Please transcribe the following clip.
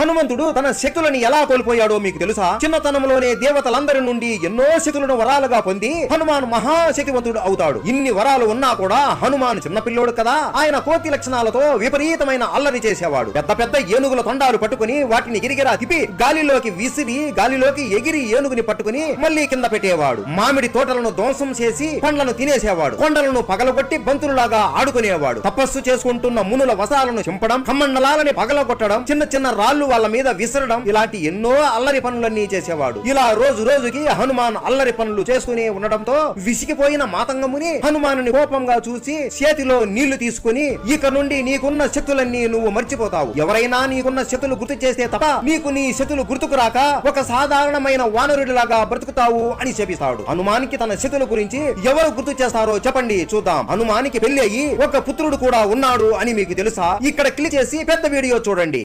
హనుమంతుడు తన శక్తులని ఎలా కోల్పోయాడో మీకు తెలుసా? చిన్నతనంలోనే దేవతలందరి నుండి ఎన్నో శక్తులను వరాలుగా పొంది హనుమాన్ మహాశక్తివంతుడు అవుతాడు. ఇన్ని వరాలు ఉన్నా కూడా హనుమాన్ చిన్నపిల్లోడు కదా. ఆయన కోతి లక్షణాలతో విపరీతమైన అల్లరి చేసేవాడు. పెద్ద పెద్ద ఏనుగుల తొండాలు పట్టుకుని వాటిని గిరిగిరా తిప్పి గాలిలోకి విసిరి గాలిలోకి ఎగిరి ఏనుగుని పట్టుకుని మళ్ళీ కింద పెట్టేవాడు. మామిడి తోటలను ధ్వంసం చేసి పండ్లను తినేసేవాడు. కొండలను పగలగొట్టి బంతులులాగా ఆడుకునేవాడు. తపస్సు చేసుకుంటున్న మునుల వసాలను చింపడం కమ్మండలాలని పగలగొట్టడం చిన్న చిన్న రాళ్ళు వాళ్ళ మీద విసరడం ఇలాంటి ఎన్నో అల్లరి పనులన్నీ చేసేవాడు. ఇలా రోజు రోజుకి హనుమాన్ అల్లరి పనులు చేసుకుని ఉండటంతో విసిగిపోయిన మాతంగముని హనుమానుని కోపంగా చూసి చేతిలో నీళ్ళు తీసుకుని ఇక నుండి నీకున్న శక్తులన్నీ నువ్వు మర్చిపోతావు. ఎవరైనా నీకున్న శక్తులు గుర్తు చేస్తే తప్ప నీకు నీ శక్తులు గుర్తుకు రాక ఒక సాధారణమైన వానరుడిలాగా బ్రతుకుతావు అని చెప్పిస్తాడు. హనుమానికి తన శక్తుల గురించి ఎవరు గుర్తు చేస్తారో చెప్పండి చూద్దాం. హనుమానికి పెళ్ళి అయ్యి ఒక పుత్రుడు కూడా ఉన్నాడు అని మీకు తెలుసా? ఇక్కడ క్లిక్ చేసి పెద్ద వీడియో చూడండి.